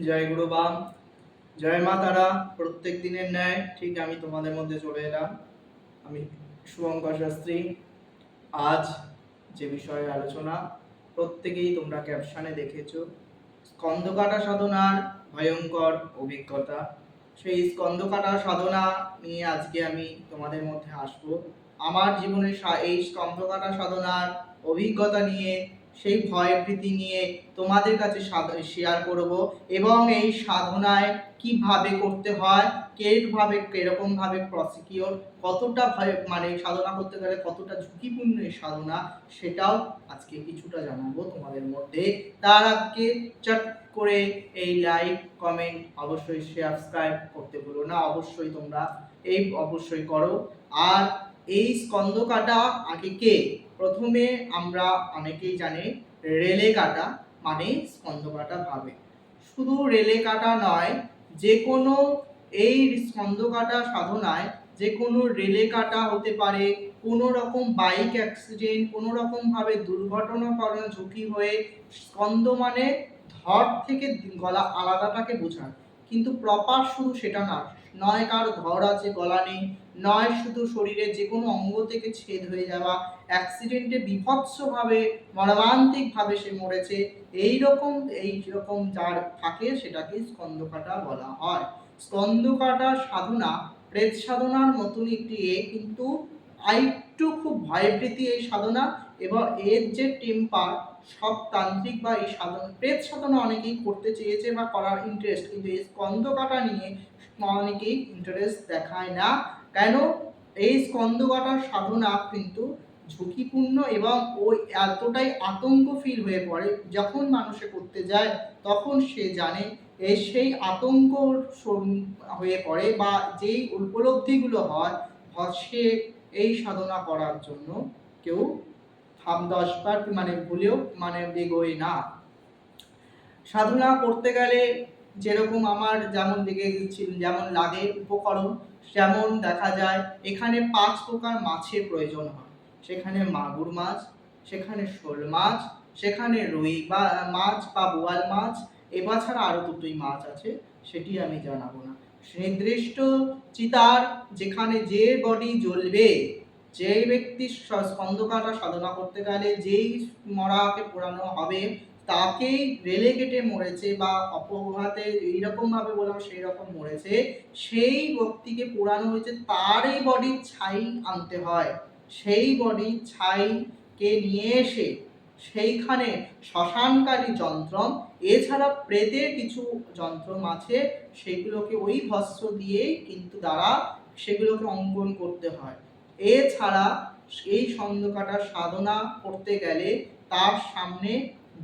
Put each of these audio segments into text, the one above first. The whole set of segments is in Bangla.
জয় গুরু বাম, জয় মা তারা, প্রত্যেক দিনের ন্যায়। ঠিক আমি তোমাদের মধ্যে চলে এলাম। আমি শুভঙ্কর শাস্ত্রী। আজ যে বিষয়ে আলোচনা, প্রত্যেকেই তোমরা ক্যাপশনে দেখেছ। স্কন্ধকাটা সাধনার ভয়ঙ্কর অভিজ্ঞতা। সেই স্কন্ধকাটা সাধনা নিয়ে আজকে আমি তোমাদের মধ্যে আসব। আমার জীবনে এই স্কন্ধকাটা সাধনার অভিজ্ঞতা নিয়ে সেই ভয় ভীতি নিয়ে তোমাদের কাছে শেয়ার করব এবং এই সাধনায় কীভাবে করতে হয় কীভাবে কীরকম ভাবে প্রসিকিউর কতটা ভয় মানে সাধনা করতে গেলে কতটা ঝুঁকিপূর্ণ এই সাধনা সেটাও আজকে কিছুটা জানাব তোমাদের মধ্যে। তার আগে চট করে এই লাইক কমেন্ট অবশ্যই সাবস্ক্রাইব করতে ভুলো না, অবশ্যই তোমরা এই অবশ্যই করো। আর এই স্কন্দ কাটা আগে কে প্রথমে আমরা অনেকেই জানি রেলে কাটা মানে স্কন্দ কাটা ভাবে। শুধু রেলে কাটা নয় যে কোনো এই স্কন্দ কাটা সাধনায় যে কোনো রেলে কাটা হতে পারে, কোনো রকম বাইক অ্যাক্সিডেন্ট কোনো রকম ভাবে দুর্ঘটনা করার ঝুঁকি হয়ে স্কন্দ মানে ধর থেকে গলা আলাদাটাকে বোঝায়। কিন্তু প্রপার শুধু সেটা না, নয় কার ধর আছে, গলা নেই নয় শুধু শরীরের যে কোনো অঙ্গ থেকে ছেদ হয়ে যাওয়া অ্যাক্সিডেন্টে বিভৎসভাবে, মর্মান্তিকভাবে সে মরেছে এই রকম এই রকম যার থাকে সেটাকে স্কন্দকাটা বলা হয়। স্কন্দকাটা সাধনা, প্রেত সাধনার মতন একটি এ, কিন্তু আরেকটু খুব ভয়ভীতি এই সাধনা, এবং এর যে টেম্পার সব তান্ত্রিক বা এই সাধন, প্রেত সাধনা অনেকেই করতে চেয়েছে বা করার ইন্টারেস্ট কিন্তু এই স্কন্দ কাটা নিয়ে অনেকেই ইন্টারেস্ট দেখায় না। কেন? এই স্কন্দ কাটার সাধনা কিন্তু ঝুঁকিপূর্ণ এবং ওই এতটাই আতঙ্ক ফিল হয়ে পড়ে, যখন মানুষে করতে যায়, তখন সে জানে এই সেই আতঙ্ক হয়ে পড়ে বা যেই উপলব্ধিগুলো হয় সে এই সাধনা করার জন্য কেউ থাম দশবার মানে ভুলেও মানে বেগোয় না। সাধনা করতে গেলে যেরকম আমার যেমন দেখে যেমন লাগে উপকরণ যেমন দেখা যায় এখানে পাঁচ প্রকার মাছের প্রয়োজন হয়। সেখানে মাগুর মাছ, সেখানে শোল মাছ, সেখানে রুই বা, মাছ বা বোয়াল মাছ, এবার ছাড়া আরও দুটোই মাছ আছে, সেটি আমি জানাব না। নির্দিষ্ট চিতার যেখানে যে বডি জ্বলবে যে ব্যক্তি স- স্কন্দকাটা সাধনা করতে গেলে যেই মরাকে পোড়ানো হবে তাকেই রেলে কেটে মরেছে বা অপঘাতে এইরকম ভাবে বললাম সেই রকম মরেছে, সেই ব্যক্তিকে পোড়ানো হয়েছে, তারই বডির ছাই আনতে হয়। সেই বডির ছাইকে নিয়ে এসে সেইখানে শ্মশানকারী যন্ত্র এছাড়া প্রেতের কিছু যন্ত্রম আছে, সেগুলোকে ওই ভস্ম দিয়েই কিন্তু দ্বারা সেগুলোকে অঙ্কন করতে হয়। এছাড়া এই ছন্দকাটার সাধনা করতে গেলে তার সামনে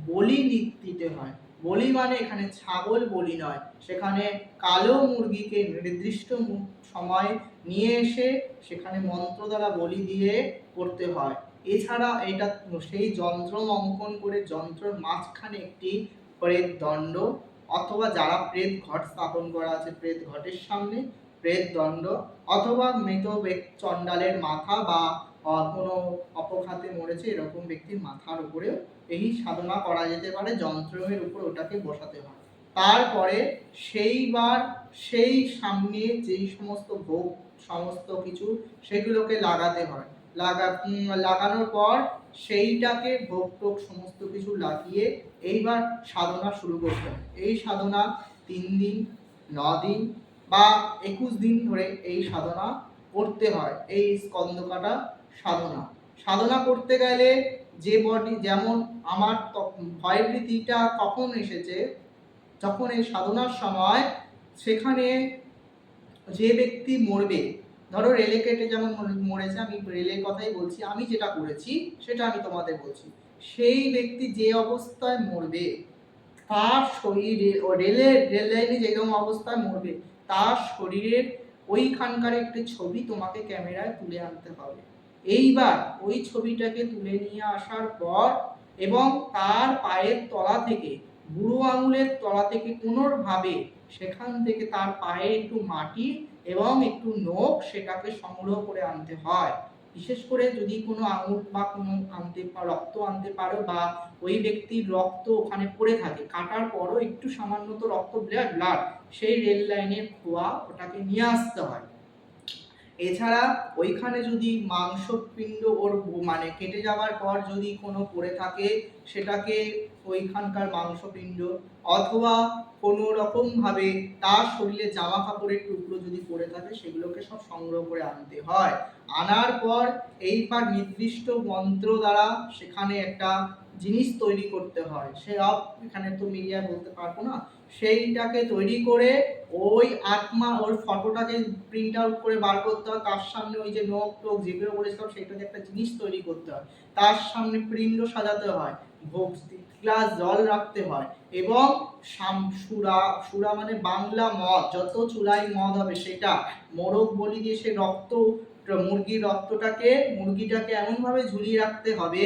বলি দিতে হয়। বলি মানে এখানে ছাগল বলি নয়। সেখানে কালো মুরগিকে নির্দিষ্ট সময় নিয়ে এসে সেখানে মন্ত্র দ্বারা বলি দিয়ে করতে হয়। এছাড়া এটা সেই যন্ত্র অঙ্কন করে যন্ত্রের মাঝখানে একটি প্রেত দণ্ড অথবা যারা প্রেত ঘট স্থাপন করা আছে প্রেত ঘটের সামনে, প্রেত দণ্ড অথবা মৃত চণ্ডালের মাথা বা কোনো অপঘাতে মরেছে এরকম ব্যক্তির মাথার উপরেও, এই সাধনা করা যেতে পারে যন্ত্রের উপর ওটাকে বসাতে হয়। তারপরে সেইবার সেই সামনে যেই সমস্ত ভোগ, সমস্ত কিছু, সেগুলোকে লাগাতে হয়। লাগা লাগানোর পর সেইটাকে ভোগ টোগ সমস্ত কিছু লাগিয়ে এইবার সাধনা শুরু করতে হয়। এই সাধনা তিন দিন, ন দিন বা একুশ দিন ধরে এই সাধনা করতে হয়। এই স্কন্দকাটা সাধনা। সাধনা করতে গেলে যে বডি, যেমন আমার ভয়ভীতিটা কখন এসেছে, যখন এই সাধনার সময় সেখানে যে ব্যক্তি মরবে, ধরো রেলে কেটে যেমন মরেছে, আমি রেলের কথাই বলছি, আমি যেটা করেছি সেটা আমি তোমাদের বলছি। সেই ব্যক্তি যে অবস্থায় মরবে, তার শরীরে রেলের রেল লাইনে যেরকম অবস্থায় মরবে, তার শরীরের ওইখানকার একটি ছবি তোমাকে ক্যামেরায় তুলে আনতে হবে। এইবার ওই ছবিটাকে তুলে নিয়ে আসার পর এবং তার পায়ের তলা থেকে, বুড়ো আঙুলের তলা থেকে কোনোভাবে সেখান থেকে তার পায়ে একটু মাটি এবং একটু নখ সেটাকে সংগ্রহ করে আনতে হয়। বিশেষ করে যদি কোনো আঙুল বা কোনো আনতে রক্ত আনতে পারো বা ওই ব্যক্তির রক্ত ওখানে পড়ে থাকে, কাটার পরও একটু সামান্য তো রক্ত, ব্লাড ব্লাড, সেই রেল লাইনের খোয়া ওটাকে নিয়ে আসতে হয়। এছাড়া ওইখানে যদি মাংসপিণ্ড ওর মানে কেটে যাওয়ার পর যদি কোনো পড়ে থাকে, সেটাকে ওইখানকার মাংসপিণ্ড অথবা কোনো রকম ভাবে তার শরীরে জামা কাপড়ের টুকরো যদি পড়ে থাকে, সেগুলোকে সব সংগ্রহ করে আনতে হয়। আনার পর এইবার নির্দিষ্ট মন্ত্র দ্বারা সেখানে একটা জিনিস তৈরি করতে হয়। সে অব, এখানে তো মিডিয়া বলতে পারব না, সেইটাকে তৈরি করে ওই আত্মা, ওর ফটোটাকে প্রিন্ট আউট করে বার করতে হয়। তার সামনে ওই যে নখ টোক যেগুলো বলেছিলাম, সেটাকে একটা জিনিস তৈরি করতে হয়। তার সামনে প্রিন্টও সাজাতে হয়, ভোগ গ্লাস জল রাখতে হয় এবং সুরা সুরা মানে বাংলা মদ, যত চুলাই মদ হবে সেটা, মোরগ বলি দিয়ে সে রক্ত মুরগির রক্তটাকে, মুরগিটাকে এমনভাবে ঝুলিয়ে রাখতে হবে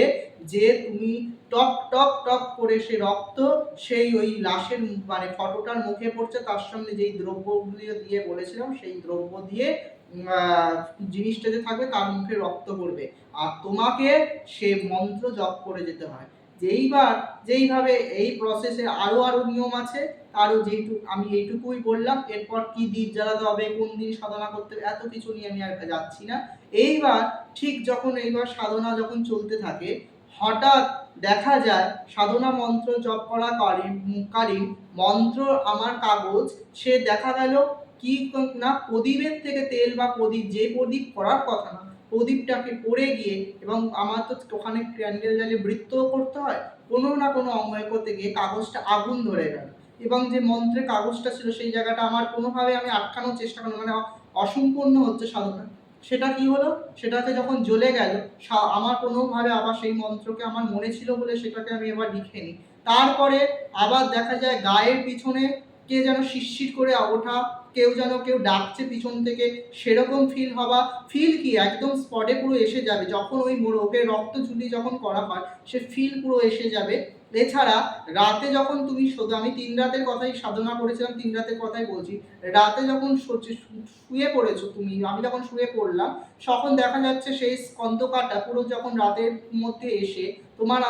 যে তুমি টক টক টক করে সে রক্ত সেই ওই লাশের মানে ফটোটার মুখে পড়ছে, তার সামনে যেই দ্রব্যগুলি দিয়ে বলেছিলাম, সেই দ্রব্য দিয়ে জিনিসটা যে থাকবে তার মুখে রক্ত পড়বে। আর তোমাকে সে মন্ত্র জপ করে যেতে হয়। যেইবার, যেইভাবে এই প্রসেসে আরও আরও নিয়ম আছে, আরও যেইটুকু, আমি এইটুকুই বললাম, এরপর কি দ্বীপ জ্বালাতে হবে, কোন দিন সাধনা করতে হবে, এত কিছু নিয়ে আমি আর যাচ্ছি না। এইবার, ঠিক যখন এইবার সাধনা যখন চলতে থাকে, হঠাৎ দেখা যায়, সাধনা মন্ত্র জপ করা কালীন মন্ত্র আমার কাগজ, সে দেখা গেল কি না, প্রদীপের থেকে তেল বা প্রদীপ, যে প্রদীপ করার কথা না। প্রদীপটাকে পড়ে গিয়ে এবং আমার তো ওখানে ক্যান্ডেল জ্বালিয়ে বৃত্ত করতে হয়, কোনো না কোনো অঙ্গয় করতে গিয়ে কাগজটা আগুন ধরে গেল। এবং যে মন্ত্রের কাগজটা ছিল সেই জায়গাটা আমার কোনোভাবে আমি আটকানোর চেষ্টা করলাম মানে অসম্পূর্ণ হচ্ছে সাধনা। সেটা কি হলো? সেটাকে যখন জ্বলে গেল আমার কোনোভাবে আবার সেই মন্ত্রকে আমার মনে ছিল বলে সেটাকে আমি এবার লিখে নিই তারপরে আবার দেখা যায় গায়ের পিছনে কে যেন শিরশির করে ওঠা কেউ যেন কেউ ডাকছে পিছন থেকে, সেরকম ফিল হওয়া ফিল কি? একদম স্পটে পুরো এসে যাবে। যখন ওই মোড়কে রক্ত ঝুলি যখন করা হয়, সে ফিল পুরো এসে যাবে। এছাড়া, রাতে যখন তুমি আমি তিন রাতের কথাই সাধনা করেছিলাম, তিন রাতের কথাই বলছি। রাতে যখন শুয়ে পড়েছো তুমি, আমি যখন শুয়ে পড়লাম, তখন দেখা যাচ্ছে সেই স্কন্দকাটা পুরো যখন রাতের মধ্যে এসে তোমার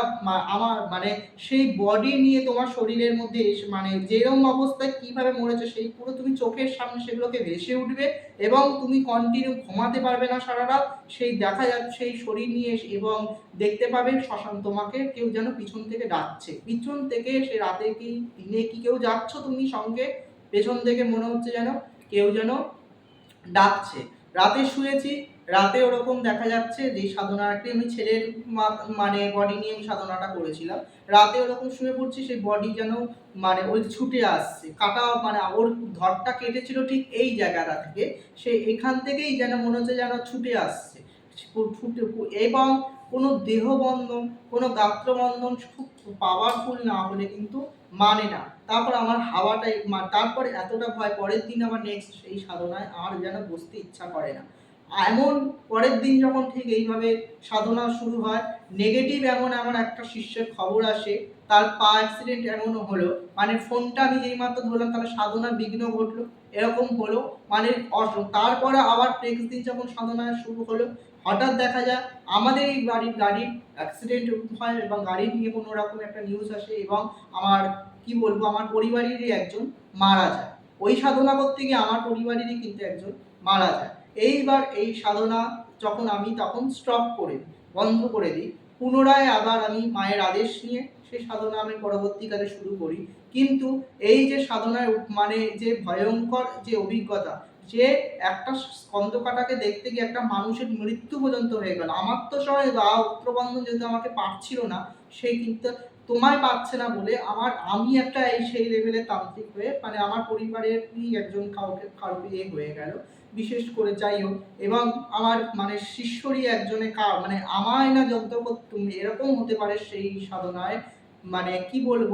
আমার মানে সেই বডি নিয়ে তোমার শরীরের মধ্যে মানে যেরকম অবস্থায় কীভাবে মরেছে সেই পুরো তুমি চোখের সামনে সেগুলোকে ভেসে উঠবে এবং তুমি কন্টিনিউ ঘুমাতে পারবে না সারা রাত। সেই দেখা যাচ্ছে, সেই শরীর নিয়ে এবং দেখতে পাবে শ্মশান তোমাকে কেউ যেন পিছন থেকে ডাকছে। পিছন থেকে সে রাতে কি, দিনে কি কেউ যাচ্ছ তুমি সঙ্গে? পেছন থেকে মনে হচ্ছে যেন কেউ যেন ডাকছে। রাতে শুয়েছি, রাতে ওরকম দেখা যাচ্ছে যে সাধনাটি আমি ছেলের মানে বডি নিয়ে আমি সাধনাটা করেছিলাম। রাতে ওরকম শুয়ে পড়ছি, সেই বডি যেন মানে ওই ছুটে আসছে, কাটা মানে ওর ধরটা কেটেছিল ঠিক এই জায়গাটা থেকে, সে এখান থেকেই যেন মনে হচ্ছে যেন ছুটে আসছে। এবং কোনো দেহবন্ধন, কোনো গাত্রবন্ধন খুব পাওয়ারফুল না হলে কিন্তু মানে না। তারপর আমার হাওয়াটাই তারপরে এতটা ভয়, পরের দিন আমার নেক্সট এই সাধনায় আর যেন বসতে ইচ্ছা করে না। এমন পরের দিন যখন ঠিক এইভাবে সাধনা শুরু হয় নেগেটিভ এমন এমন একটা শিষ্যের খবর আসে, তার পা অ্যাক্সিডেন্ট এমনও হলো মানে ফোনটা আমি যেই মাত্র ধরলাম তাহলে সাধনা বিঘ্ন ঘটলো, এরকম হলো মানে তারপরে আবার নেক্সট দিন যখন সাধনা শুরু হলো, হঠাৎ দেখা যায় আমাদের এই বাড়ির, গাড়ির অ্যাক্সিডেন্ট হয় এবং গাড়ি নিয়ে কোনো রকম একটা নিউজ আসে এবং আমার কি বলব, আমার পরিবারেরই একজন মারা যায়। ওই সাধনা করতে গিয়ে আমার পরিবারেরই কিন্তু একজন মারা যায়। এইবার এই সাধনা যখন আমি তখন স্টপ করে বন্ধ করে দিই, পুনরায় আবার আমি মায়ের আদেশ নিয়ে সেই সাধনা আমি পরবর্তীকালে শুরু করি। কিন্তু এই যে সাধনার মানে যে ভয়ঙ্কর যে অভিজ্ঞতা, যে একটা স্কন্দকাটাকে দেখতে গিয়ে একটা মানুষের মৃত্যু পর্যন্ত হয়ে গেল। আমার তো সবাই বা উত্তরবন্ধন যেহেতু আমাকে পারছিল না, সেই কিন্তু তোমায় পাচ্ছে না বলে আমার, আমি একটা এই সেই লেভেলে তান্ত্রিক হয়ে মানে আমার পরিবারেরই একজন কাউকে কাউকে ইয়ে হয়ে গেল। বিশেষ করে যাই হোক, এবং আমার মানে শিষ্যরই একজনে কা মানে আমায় না যজ্ঞ তুমি এরকম হতে পারে সেই সাধনায় মানে কি বলব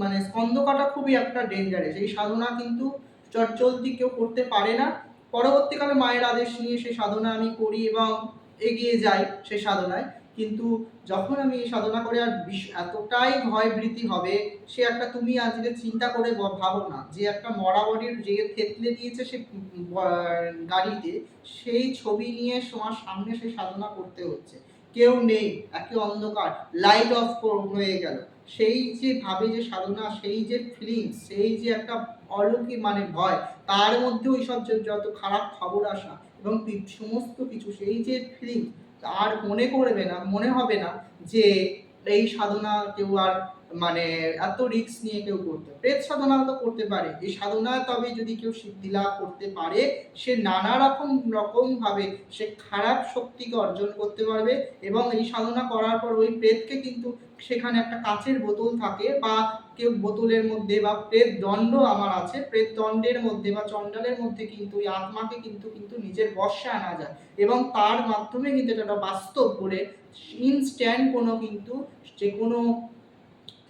মানে স্কন্দকাটা খুবই একটা ডেঞ্জারাস এই সাধনা কিন্তু চটচলতি কেউ করতে পারে না। পরবর্তীকালে মায়ের আদেশ নিয়ে সেই সাধনা আমি করি এবং এগিয়ে যাই সেই সাধনায়। কিন্তু যখন আমি সাধনা করে আর এতটাই ভয় ভীতি হবে, সে একটা তুমি আজকে চিন্তা করে ভাবো না, যে একটা মরা বডির যে থেতলে দিয়েছে সে গাড়িতে, সেই ছবি নিয়ে তোমার সামনে সে সাধনা করতে হচ্ছে। কেউ নেই, একে অন্ধকার লাইট অফ হয়ে গেল। সেই যে ভাবে যে সাধনা, সেই যে ফিলিংস সেই যে একটা অলৌকিক মানে ভয়, তার মধ্যে ওই সব যত খারাপ খবর আসা এবং সমস্ত কিছু, সেই যে ফিলিং আর মনে করবে না, মনে হবে না যে এই সাধনা কেউ আর মানে এত রিস্ক নিয়ে কেউ করতে, প্রেত সাধনা তো করতে পারে। এই সাধনা তবে যদি কেউ সিদ্ধি লাভ করতে পারে, সে নানা রকম রকম ভাবে সে খারাপ শক্তিকে অর্জন করতে পারবে এবং এই সাধনা করার পর ওই প্রেতকে কিন্তু সেখানে একটা কাচের বোতল থাকে বা কেউ বোতলের মধ্যে বা প্রেত দণ্ড আমার আছে, প্রেত দণ্ডের মধ্যে বা চণ্ডালের মধ্যে কিন্তু ওই আত্মাকে কিন্তু কিন্তু নিজের বর্ষে আনা যায়। এবং তার মাধ্যমে কিন্তু এটা বাস্তব করে ইনস্ট্যান্ট কোনো কিন্তু যে কোনো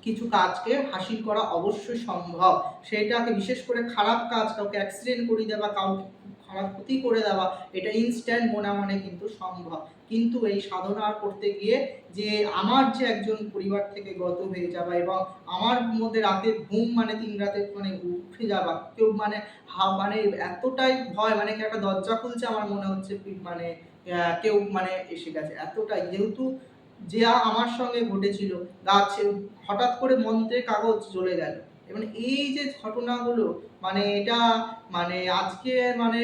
কিছু কাজকে হাসিল করা অবশ্যই সম্ভব। সেটাকে বিশেষ করে খারাপ কাজ কাউকে অ্যাক্সিডেন্ট করে দেওয়া কাউকে খারাপ ক্ষতি করে দেওয়া, এটা ইনস্ট্যান্ট মনে মনে কিন্তু সম্ভব। কিন্তু এই সাধনা করতে গিয়ে যে আমার যে একজন পরিবার থেকে গত হয়ে যাওয়া এবং আমার মধ্যে রাতে ঘুম মানে তিন রাতে মানে উঠে যাওয়া, কেউ মানে হা মানে এতটাই ভয় মানে কি একটা দরজা খুলছে আমার মনে হচ্ছে মানে কেউ মানে এসে গেছে, এতটাই। যেহেতু যে আমার সঙ্গে ঘটেছিল, গাছে হঠাৎ করে মন্ত্রের কাগজ চলে গেল এবং এই যে ঘটনাগুলো মানে এটা মানে আজকে মানে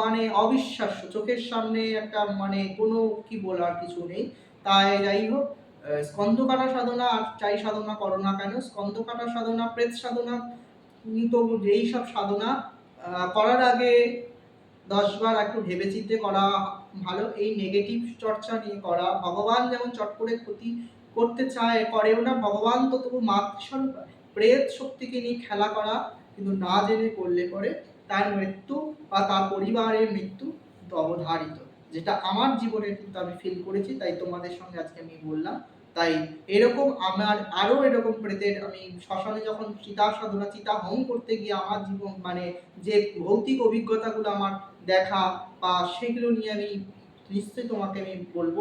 মানে অবিশ্বাস্য। চোখের সামনে একটা মানে কোনো কি বলার কিছু নেই। তাই যাই হোক আহ, স্কন্ধ কাটা সাধনা আর চাই সাধনা করো না কেন? স্কন্ধ কাটা সাধনা প্রেত সাধনা তো এই সব সাধনা করার আগে দশবার একটু ভেবেচিন্তে করা ভালো। এই নেগেটিভ চর্চা নিয়ে করা। ভগবান যেমন চট করে ক্ষতি করতে চায়, করেও না। ভগবান তো তবু মাতৃস্বরূপ। প্রেত শক্তিকে নিয়ে খেলা করা, কিন্তু না জেনে করলে পরে তার মৃত্যু বা তার পরিবারের মৃত্যু অবধারিত যেটা আমার জীবনে কিন্তু আমি ফিল করেছি, তাই তোমাদের সঙ্গে আজকে আমি বললাম। তাই এরকম আমার আরও এরকম প্রেতের আমি শ্মশানে যখন চিতা সাধনা, চিতা হোম করতে গিয়ে আমার জীবন মানে যে ভৌতিক অভিজ্ঞতাগুলো আমার দেখা বা সেগুলো নিয়ে আমি নিশ্চয়ই তোমাকে আমি বলব।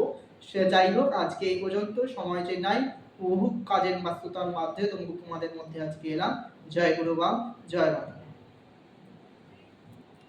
সে যাই হোক আজকে এই পর্যন্ত। সময় যে নাই, বহু কাজের ব্যস্ততার মাধ্যমে তোমাদের মধ্যে আজকে এলাম। জয় গুরুবাম, জয় মাতা।